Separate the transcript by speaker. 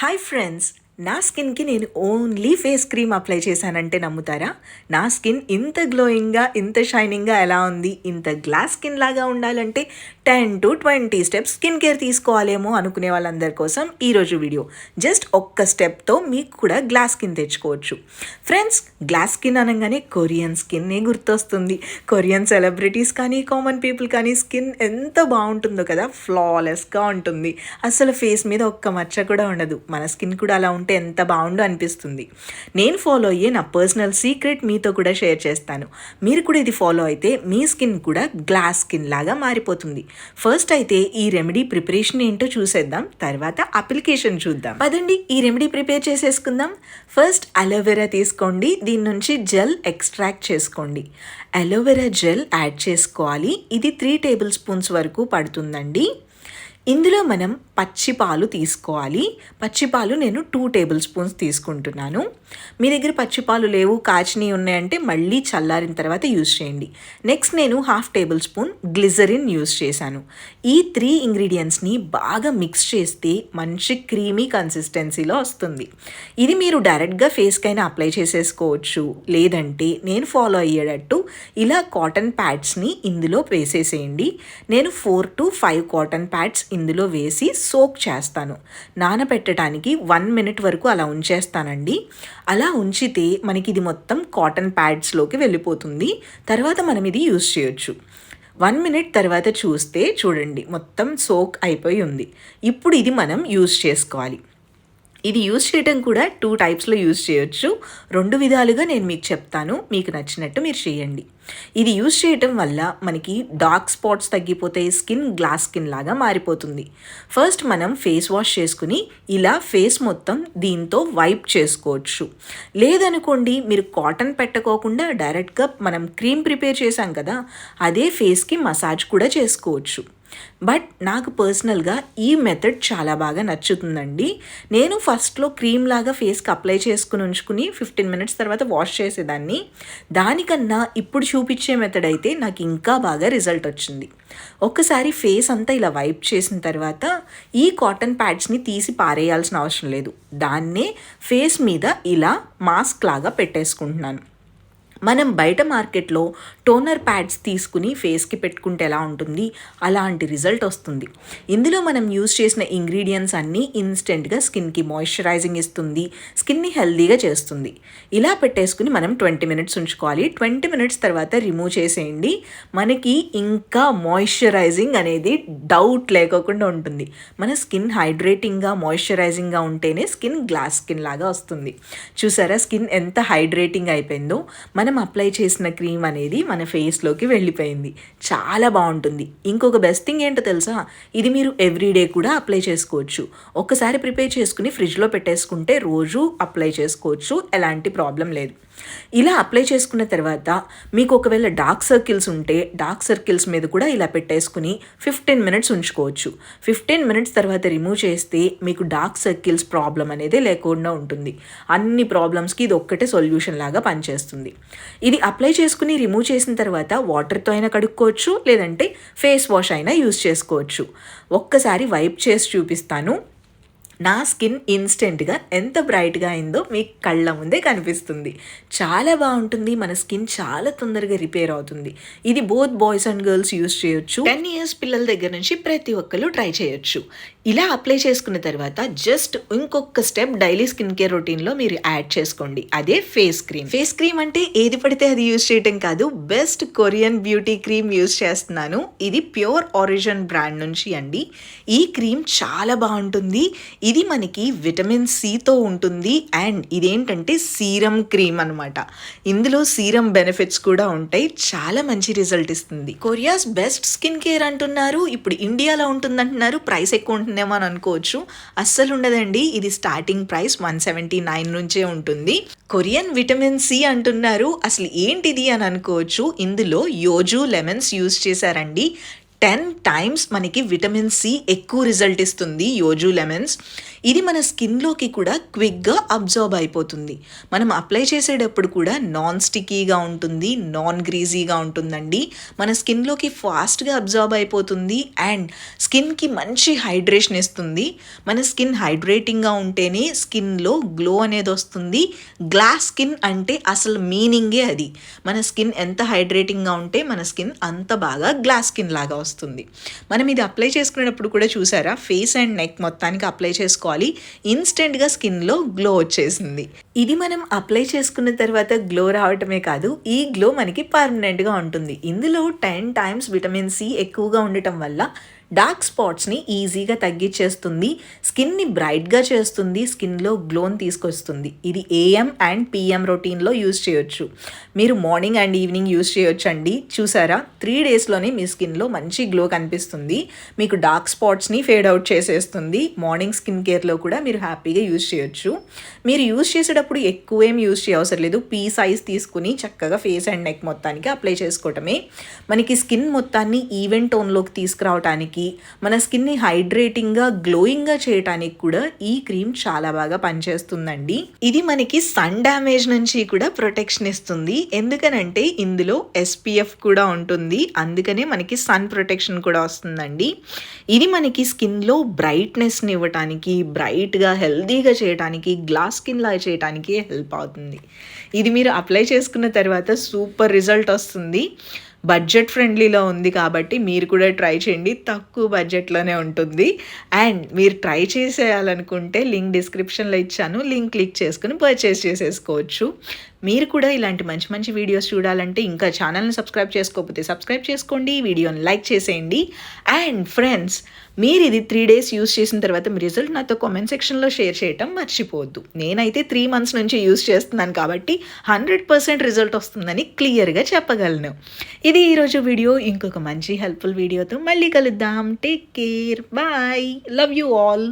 Speaker 1: Hi friends నా స్కిన్కి నేను ఓన్లీ ఫేస్ క్రీమ్ అప్లై చేశానంటే నమ్ముతారా? నా స్కిన్ ఇంత గ్లోయింగ్గా ఇంత షైనింగ్గా ఎలా ఉంది? ఇంత గ్లాస్ స్కిన్ లాగా ఉండాలంటే ten to twenty steps skin care తీసుకోవాలేమో అనుకునే వాళ్ళందరి కోసం ఈరోజు వీడియో. జస్ట్ ఒక్క స్టెప్తో మీకు కూడా గ్లాస్ స్కిన్ తెచ్చుకోవచ్చు. ఫ్రెండ్స్ గ్లాస్ స్కిన్ అనగానే కొరియన్ స్కిన్నే గుర్తొస్తుంది. కొరియన్ సెలబ్రిటీస్ కానీ కామన్ పీపుల్ కానీ స్కిన్ ఎంత బాగుంటుందో కదా ఫ్లాలెస్గా ఉంటుంది. అసలు ఫేస్ మీద ఒక్క మచ్చ కూడా ఉండదు. మన స్కిన్ కూడా అలా ఉంటే ఎంత బాగుండో అనిపిస్తుంది. నేను ఫాలో అయ్యే నా పర్సనల్ సీక్రెట్ మీతో కూడా షేర్ చేస్తాను. మీరు కూడా ఇది ఫాలో అయితే మీ స్కిన్ కూడా గ్లాస్ స్కిన్ లాగా మారిపోతుంది. ఫస్ట్ అయితే ఈ రెమెడీ ప్రిపరేషన్ ఏంటో చూసేద్దాం. తర్వాత అప్లికేషన్ చూద్దాం. పదండి ఈ రెమెడీ ప్రిపేర్ చేసేసుకుందాం. ఫస్ట్ అలోవెరా తీసుకోండి. దీని నుంచి జెల్ ఎక్స్ట్రాక్ట్ చేసుకోండి. అలోవెరా జెల్ యాడ్ చేసుకోవాలి. ఇది త్రీ టేబుల్ స్పూన్స్ వరకు పడుతుందండి. ఇందులో మనం పచ్చి పాలు తీసుకోవాలి. పచ్చి పాలు నేను టూ టేబుల్ స్పూన్స్ తీసుకుంటున్నాను. మీ దగ్గర పచ్చి పాలు లేవు కాచినవి ఉన్నాయంటే మళ్ళీ చల్లారిన తర్వాత యూజ్ చేయండి. నెక్స్ట్ నేను half tablespoon glycerin use చేశాను. ఈ త్రీ ఇంగ్రీడియంట్స్ని బాగా మిక్స్ చేస్తే మంచి క్రీమీ కన్సిస్టెన్సీలో వస్తుంది. ఇది మీరు డైరెక్ట్గా ఫేస్కైనా అప్లై చేసేసుకోవచ్చు. లేదంటే నేను ఫాలో అయ్యేటట్టు ఇలా కాటన్ ప్యాడ్స్ని ఇందులో వేసేసేయండి. నేను four to five cotton pads ఇందులో వేసి సోక్ చేస్తాను. నానబెట్టడానికి వన్ మినిట్ వరకు అలా ఉంచేస్తానండి. అలా ఉంచితే మనకి ఇది మొత్తం కాటన్ ప్యాడ్స్లోకి వెళ్ళిపోతుంది. తర్వాత మనం ఇది యూస్ చేయొచ్చు. వన్ మినిట్ తర్వాత చూస్తే చూడండి మొత్తం సోక్ అయిపోయి ఉంది. ఇప్పుడు ఇది మనం యూస్ చేసుకోవాలి. ఇది యూజ్ చేయటం కూడా టూ టైప్స్లో యూజ్ చేయొచ్చు. రెండు విధాలుగా నేను మీకు చెప్తాను. మీకు నచ్చినట్టు మీరు చేయండి. ఇది యూజ్ చేయటం వల్ల మనకి డార్క్ స్పాట్స్ తగ్గిపోతాయి స్కిన్ గ్లాస్ స్కిన్ లాగా మారిపోతుంది. ఫస్ట్ మనం ఫేస్ వాష్ చేసుకుని ఇలా ఫేస్ మొత్తం దీంతో వైప్ చేసుకోవచ్చు. లేదనుకోండి మీరు కాటన్ పెట్టకోకుండా డైరెక్ట్గా మనం క్రీమ్ ప్రిపేర్ చేసాం కదా అదే ఫేస్కి మసాజ్ కూడా చేసుకోవచ్చు. బట్ నాకు పర్సనల్గా ఈ మెథడ్ చాలా బాగా నచ్చుతుందండి. నేను ఫస్ట్లో క్రీమ్ లాగా ఫేస్కి అప్లై చేసుకుని ఉంచుకుని ఫిఫ్టీన్ మినిట్స్ తర్వాత వాష్ చేసేదాన్ని. దానికన్నా ఇప్పుడు చూపించే మెథడ్ అయితే నాకు ఇంకా బాగా రిజల్ట్ వచ్చింది. ఒక్కసారి ఫేస్ అంతా ఇలా వైప్ చేసిన తర్వాత ఈ కాటన్ ప్యాడ్స్ని తీసి పారేయాల్సిన అవసరం లేదు. దాన్నే ఫేస్ మీద ఇలా మాస్క్ లాగా పెట్టేసుకుంటున్నాను. మనం బయట మార్కెట్లో టోనర్ ప్యాడ్స్ తీసుకుని ఫేస్కి పెట్టుకుంటే ఎలా ఉంటుంది? అలాంటి రిజల్ట్ వస్తుంది. ఇందులో మనం యూజ్ చేసిన ఇంగ్రీడియంట్స్ అన్నీ ఇన్స్టెంట్గా స్కిన్కి మాయిశ్చరైజింగ్ ఇస్తుంది స్కిన్ని హెల్దీగా చేస్తుంది. ఇలా పెట్టేసుకుని మనం ట్వంటీ మినిట్స్ ఉంచుకోవాలి. ట్వంటీ మినిట్స్ తర్వాత రిమూవ్ చేసేయండి. మనకి ఇంకా మాయిశ్చరైజింగ్ అనేది డౌట్ లేకోకుండా ఉంటుంది. మన స్కిన్ హైడ్రేటింగ్గా మాయిశ్చరైజింగ్గా ఉంటేనే స్కిన్ గ్లాస్ స్కిన్ లాగా వస్తుంది. చూసారా? స్కిన్ ఎంత హైడ్రేటింగ్ అయిపోయిందో? మనం మనం అప్లై చేసిన క్రీమ్ అనేది మన ఫేస్లోకి వెళ్ళిపోయింది. చాలా బాగుంటుంది. ఇంకొక బెస్ట్ థింగ్ ఏంటో తెలుసా? ఇది మీరు ఎవ్రీడే కూడా అప్లై చేసుకోవచ్చు. ఒక్కసారి ప్రిపేర్ చేసుకుని ఫ్రిడ్జ్లో పెట్టేసుకుంటే రోజు అప్లై చేసుకోవచ్చు. ఎలాంటి ప్రాబ్లం లేదు. ఇలా అప్లై చేసుకున్న తర్వాత మీకు ఒకవేళ డార్క్ సర్కిల్స్ ఉంటే డార్క్ సర్కిల్స్ మీద కూడా ఇలా పెట్టేసుకుని ఫిఫ్టీన్ మినిట్స్ ఉంచుకోవచ్చు. ఫిఫ్టీన్ మినిట్స్ తర్వాత రిమూవ్ చేస్తే మీకు డార్క్ సర్కిల్స్ ప్రాబ్లం అనేది లేకుండా ఉంటుంది. అన్ని ప్రాబ్లమ్స్కి ఇది ఒక్కటే సొల్యూషన్ లాగా పనిచేస్తుంది. ఇది అప్లై చేసుకుని రిమూవ్ చేసిన తర్వాత వాటర్తో అయినా కడుక్కోవచ్చు లేదంటే ఫేస్ వాష్ అయినా యూస్ చేసుకోవచ్చు. ఒక్కసారి వైప్ చేసి చూపిస్తాను. నా స్కిన్ ఇన్స్టెంట్గా ఎంత బ్రైట్గా అయిందో మీ కళ్ళ ముందే కనిపిస్తుంది. చాలా బాగుంటుంది. మన స్కిన్ చాలా తొందరగా రిపేర్ అవుతుంది. ఇది both boys and girls use చేయొచ్చు. టెన్ ఇయర్స్ పిల్లల దగ్గర నుంచి ప్రతి ఒక్కరు ట్రై చేయొచ్చు. ఇలా అప్లై చేసుకున్న తర్వాత జస్ట్ ఇంకొక స్టెప్ డైలీ స్కిన్ కేర్ రొటీన్లో మీరు యాడ్ చేసుకోండి. అదే ఫేస్ క్రీమ్. ఫేస్ క్రీమ్ అంటే ఏది పడితే అది యూస్ చేయటం కాదు. Best Korean beauty cream use చేస్తున్నాను. ఇది ప్యూర్ ఆరిజిన్ బ్రాండ్ నుంచి అండి. ఈ క్రీమ్ చాలా బాగుంటుంది. ఇది మనకి విటమిన్ సితో ఉంటుంది అండ్ ఇదేంటంటే సీరం క్రీమ్ అనమాట ఇందులో సీరం బెనిఫిట్స్ కూడా ఉంటాయి. చాలా మంచి రిజల్ట్ ఇస్తుంది. కొరియాస్ బెస్ట్ స్కిన్ కేర్ అంటున్నారు. ఇప్పుడు ఇండియాలో ఉంటుందంటున్నారు. ప్రైస్ ఎక్కువ ఉంటుందేమో అని అనుకోవచ్చు. అస్సలు ఉండదండి. ఇది starting price one seventy nine నుంచే ఉంటుంది. కొరియన్ విటమిన్ సి అంటున్నారు. అసలు ఏంటిది అని అనుకోవచ్చు. ఇందులో యోజు లెమన్స్ యూజ్ చేశారండి. టెన్ టైమ్స్ మనకి విటమిన్ సి ఎక్కువ రిజల్ట్ ఇస్తుంది యోజు లెమన్స్. ఇది మన స్కిన్లోకి కూడా క్విక్గా అబ్జర్బ్ అయిపోతుంది. మనం అప్లై చేసేటప్పుడు కూడా నాన్ స్టిక్కీగా ఉంటుంది నాన్ గ్రీజీగా ఉంటుందండి. మన స్కిన్లోకి ఫాస్ట్గా అబ్జర్బ్ అయిపోతుంది అండ్ స్కిన్కి మంచి హైడ్రేషన్ ఇస్తుంది. మన స్కిన్ హైడ్రేటింగ్గా ఉంటేనే స్కిన్లో గ్లో అనేది వస్తుంది. గ్లాస్ స్కిన్ అంటే అసలు మీనింగే అది. మన స్కిన్ ఎంత హైడ్రేటింగ్గా ఉంటే మన స్కిన్ అంత బాగా గ్లాస్ స్కిన్ లాగా వస్తుంది. మనం ఇది అప్లై చేసుకునేటప్పుడు కూడా చూసారా? ఫేస్ అండ్ నెక్ మొత్తానికి అప్లై చేసుకోవాలి. ఇన్స్టెంట్గా స్కిన్లో గ్లో వచ్చేసింది. ఇది మనం అప్లై చేసుకున్న తర్వాత గ్లో రావటమే కాదు ఈ గ్లో మనకి పర్మనెంట్గా ఉంటుంది. ఇందులో టెన్ టైమ్స్ విటమిన్ సి ఎక్కువగా ఉండటం వల్ల డార్క్ స్పాట్స్ని ఈజీగా తగ్గించేస్తుంది స్కిన్ని బ్రైట్గా చేస్తుంది స్కిన్లో గ్లోన్ తీసుకొస్తుంది. ఇది ఏఎం అండ్ పిఎం రొటీన్లో యూజ్ చేయొచ్చు. మీరు మార్నింగ్ అండ్ ఈవినింగ్ యూస్ చేయొచ్చు అండి చూసారా? త్రీ డేస్లోనే మీ స్కిన్లో మంచి గ్లో కనిపిస్తుంది. మీకు డార్క్ స్పాట్స్ని ఫేడ్ అవుట్ చేసేస్తుంది. మార్నింగ్ స్కిన్ కేర్లో కూడా మీరు హ్యాపీగా యూజ్ చేయొచ్చు. మీరు యూస్ చేసేటప్పుడు ఎక్కువేం యూజ్ చేయవసరం లేదు. పీ సైజ్ తీసుకుని చక్కగా ఫేస్ అండ్ నెక్ మొత్తానికి అప్లై చేసుకోవటమే. మనకి స్కిన్ మొత్తాన్ని ఈవెన్ టోన్లోకి చేయడానికి మన స్కిన్ని హైడ్రేటింగ్గా గ్లోయింగ్గా చేయటానికి కూడా ఈ క్రీమ్ చాలా బాగా పనిచేస్తుందండి. ఇది మనకి సన్ డ్యామేజ్ నుంచి కూడా ప్రొటెక్షన్ ఇస్తుంది. ఎందుకనంటే ఇందులో ఎస్పీఎఫ్ కూడా ఉంటుంది. అందుకనే మనకి సన్ ప్రొటెక్షన్ కూడా వస్తుందండి. ఇది మనకి స్కిన్లో బ్రైట్నెస్ని ఇవ్వటానికి బ్రైట్గా హెల్దీగా చేయడానికి గ్లాస్ స్కిన్ లాగా చేయడానికి హెల్ప్ అవుతుంది. ఇది మీరు అప్లై చేసుకున్న తర్వాత సూపర్ రిజల్ట్ వస్తుంది. బడ్జెట్ ఫ్రెండ్లీలో ఉంది కాబట్టి మీరు కూడా ట్రై చేయండి. తక్కువ బడ్జెట్లోనే ఉంటుంది. అండ్ మీరు ట్రై చేసేయాలనుకుంటే లింక్ డిస్క్రిప్షన్లో ఇచ్చాను. లింక్ క్లిక్ చేసుకుని పర్చేస్ చేసేసుకోవచ్చు. మీరు కూడా ఇలాంటి మంచి మంచి వీడియోస్ చూడాలంటే ఇంకా ఛానల్ని సబ్స్క్రైబ్ చేసుకోకపోతే సబ్స్క్రైబ్ చేసుకోండి వీడియోని లైక్ చేసేయండి. అండ్ ఫ్రెండ్స్ మీరు ఇది త్రీ డేస్ యూస్ చేసిన తర్వాత మీ రిజల్ట్ నాతో కామెంట్ సెక్షన్లో షేర్ చేయటం మర్చిపోవద్దు. నేనైతే త్రీ మంత్స్ నుంచి యూస్ చేస్తున్నాను కాబట్టి హండ్రెడ్ పర్సెంట్ రిజల్ట్ వస్తుందని క్లియర్గా చెప్పగలను. ఇది ఈరోజు వీడియో ఇంకొక మంచి హెల్ప్ఫుల్ వీడియోతో మళ్ళీ కలుద్దాం. Take care bye love you all